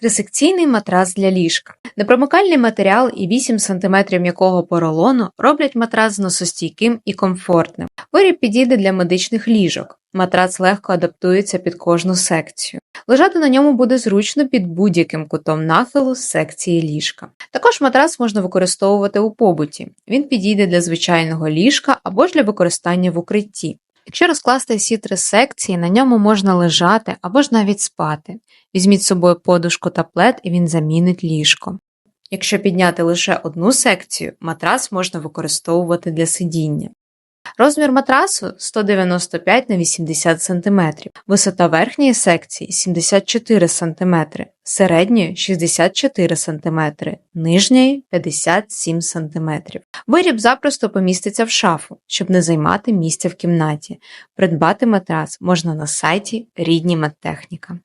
Трисекційний матрас для ліжка. Непромикальний матеріал і 8 см м'якого поролону роблять матрас зносостійким і комфортним. Виріб підійде для медичних ліжок. Матрац легко адаптується під кожну секцію. Лежати на ньому буде зручно під будь-яким кутом нахилу з секції ліжка. Також матрац можна використовувати у побуті. Він підійде для звичайного ліжка або ж для використання в укритті. Якщо розкласти всі три секції, на ньому можна лежати або ж навіть спати. Візьміть з собою подушку та плед, і він замінить ліжко. Якщо підняти лише одну секцію, матрас можна використовувати для сидіння. Розмір матрасу 195 на 80 см, висота верхньої секції 74 см, середньої 64 см, нижньої 57 см. Виріб запросто поміститься в шафу, щоб не займати місця в кімнаті. Придбати матрас можна на сайті Рідні Медтехніка.